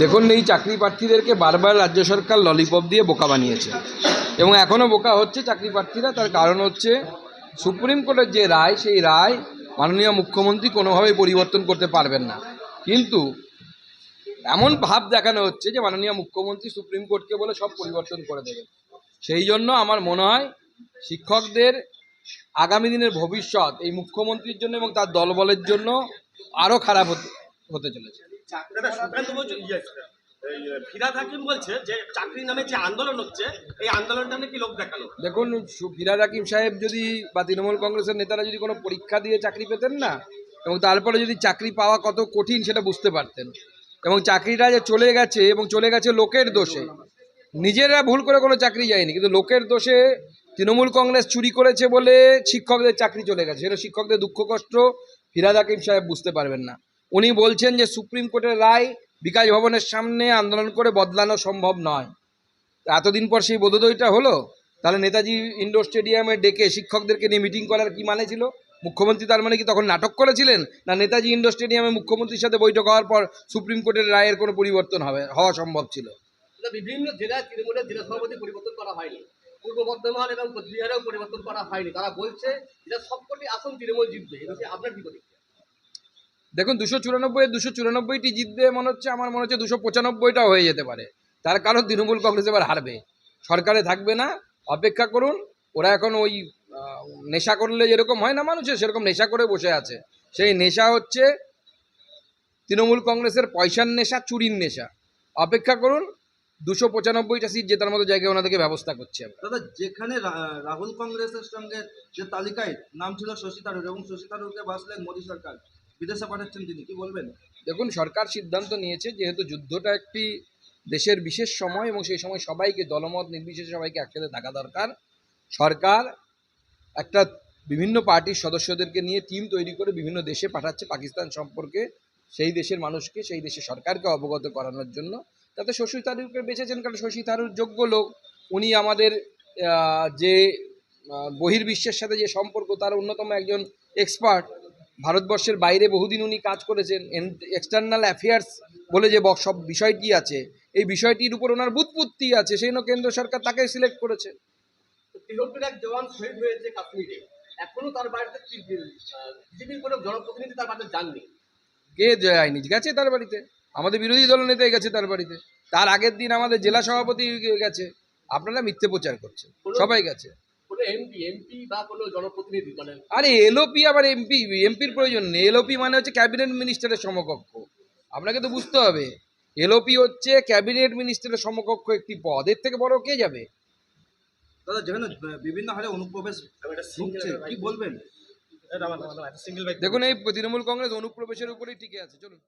দেখুন এই চাকরি প্রার্থীদেরকে বারবার রাজ্য সরকার ললিপপ দিয়ে বোকা বানিয়েছে। এবং এখনও বোকা হচ্ছে চাকরি প্রার্থীরা, তার কারণ হচ্ছে সুপ্রিম কোর্টের যে রায়, সেই রায় মাননীয় মুখ্যমন্ত্রী কোনোভাবেই পরিবর্তন করতে পারবেন না। কিন্তু এমন ভাব দেখানো হচ্ছে যে মাননীয় মুখ্যমন্ত্রী সুপ্রিম কোর্টকে বলে সব পরিবর্তন করে দেবেন। সেই জন্য আমার মনে হয় শিক্ষকদের আগামী দিনের ভবিষ্যৎ এই মুখ্যমন্ত্রীর জন্য এবং তার দলবলের জন্য আরও খারাপ হতে চলেছে। দাদা সুকান্ত বলছে ইয়ে, ফিরাদ হাকিম বলছে যে চাকরি নামে যে আন্দোলন হচ্ছে এই আন্দোলনটা নাকি লোক দেখানো দেখুন ফিরাদ হাকিম সাহেব যদি বা তৃণমূল কংগ্রেসের নেতারা যদি কোনো পরীক্ষা দিয়ে চাকরি পেতেন না এবং তারপরে যদি চাকরি পাওয়া কত কঠিন সেটা বুঝতে পারতেন। এবং চাকরিটা যে চলে গেছে এবং চলে গেছে লোকের দোষে নিজেরা ভুল করে কোনো চাকরি যায়নি কিন্তু লোকের দোষে তৃণমূল কংগ্রেস চুরি করেছে বলে শিক্ষকদের চাকরি চলে গেছে। সেটা শিক্ষকদের দুঃখ কষ্ট ফিরাদ হাকিম সাহেব বুঝতে পারবেন না। উনি বলছেন যে সুপ্রিম কোর্টের রায় বিকাশ ভবনের সামনে আন্দোলন করে বদলানো সম্ভব নয়। এতদিন পর সেই বোধোদয়টা হলো? তাহলে নেতাজি ইন্ডোর স্টেডিয়ামে ডেকে শিক্ষকদেরকে নিয়ে মিটিং করার কি মানে ছিল? মুখ্যমন্ত্রী তার মানে কি তখন নাটক করেছিলেন? না নেতাজি ইন্ডোর স্টেডিয়ামে মুখ্যমন্ত্রীর সাথে বৈঠক হওয়ার পর সুপ্রিম কোর্টের রায়ের কোনো পরিবর্তন হবে, হওয়া সম্ভব ছিল? বিভিন্ন জেলায়, তৃণমূলের জেলা সভাপতি পরিবর্তন করা হয়নি। পূর্ব বর্ধমান এবং কোচবিহারেও পরিবর্তন করা হয়নি। তারা বলছে যে সবকটি আসন তৃণমূল জিতবে। এটা আপনার কি দেখুন, দুশো চুরানব্বই দুশো চুরানব্বইটি জিতবে মনে হচ্ছে, আমার মনে হচ্ছে দুশো পঁচানব্বইটা হয়ে যেতে পারে। তার কারণ তৃণমূল কংগ্রেস এবার হারবে। সরকারে থাকবে না, অপেক্ষা করুন, ওরা এখন ওই নেশা করলে যেরকম হয় না মানুষের, সেরকম নেশা করে বসে আছে। সেই নেশা হচ্ছে তৃণমূল কংগ্রেসের পয়সার নেশা, চুরির নেশা। অপেক্ষা করুন, দুশো পঁচানব্বইটা সিট জেতার মতো জায়গায় ওনাদেরকে ব্যবস্থা করছে দাদা, যেখানে রাহুল কংগ্রেসের সঙ্গে যে তালিকায়, নাম ছিল শশী থারুর এবং শশী থারুরকে বাসলেন মোদী সরকার। বিদেশে পাঠাচ্ছেন তিনি, কি বলবেন? দেখুন, সরকার সিদ্ধান্ত নিয়েছে যেহেতু যুদ্ধটা একটি দেশের বিশেষ সময় এবং সেই সময় সবাইকে দলমত নির্বিশেষে সবাইকে একসাথে থাকা দরকার। সরকার একটা বিভিন্ন পার্টির সদস্যদেরকে নিয়ে টিম তৈরি করে বিভিন্ন দেশে পাঠাচ্ছে পাকিস্তান সম্পর্কে, সেই দেশের মানুষকে, সেই দেশের সরকারকে অবগত করানোর জন্য। তাতে শশী থারুরকে বেঁচেছেন কারণ শশী থারুর যোগ্য লোক। উনি আমাদের যে বহির্বিশ্বের সাথে যে সম্পর্ক, তার অন্যতম একজন এক্সপার্ট ভারতবর্ষের বাইরে বহুদিন উনি কাজ করেছেন এক্সটার্নাল অ্যাফেয়ার্স বলে যে সব বিষয়টি আছে এই বিষয়টির উপর ওনার বুৎপত্তি আছে সেই জন্য কেন্দ্র সরকার তাকে সিলেক্ট করেছে। এক জওয়ান শহীদ হয়েছে কাশ্মীরে এখনও তার বাড়িতে বিজেপির কোনো জনপ্রতিনিধি তার বাড়িতে যাননি? কে যায়নি? গেছে তার বাড়িতে। আমাদের বিরোধী দল নেতাই গেছে তার বাড়িতে। তার আগের দিন আমাদের জেলা সভাপতি গেছে। আপনারা মিথ্যে প্রচার করছেন। সবাই গেছে। কোনো এমপি এমপি বা কোনো জনপ্রতিনিধি মানে আরে এলওপি আবার এমপি এমপির প্রয়োজন নেই। এলওপি মানে হচ্ছে ক্যাবিনেট মিনিস্টারের সমকক্ষ। আপনাকে তো বুঝতে হবে এলওপি হচ্ছে ক্যাবিনেট মিনিস্টারের সমকক্ষ একটি পদ। এর থেকে বড় কে যাবে? দাদা যেখানে বিভিন্ন হারে অনুপ্রবেশ কি বলবেন? দেখুন এই তৃণমূল কংগ্রেস অনুপ্রবেশের উপরেই টিকে আছে। চলুন।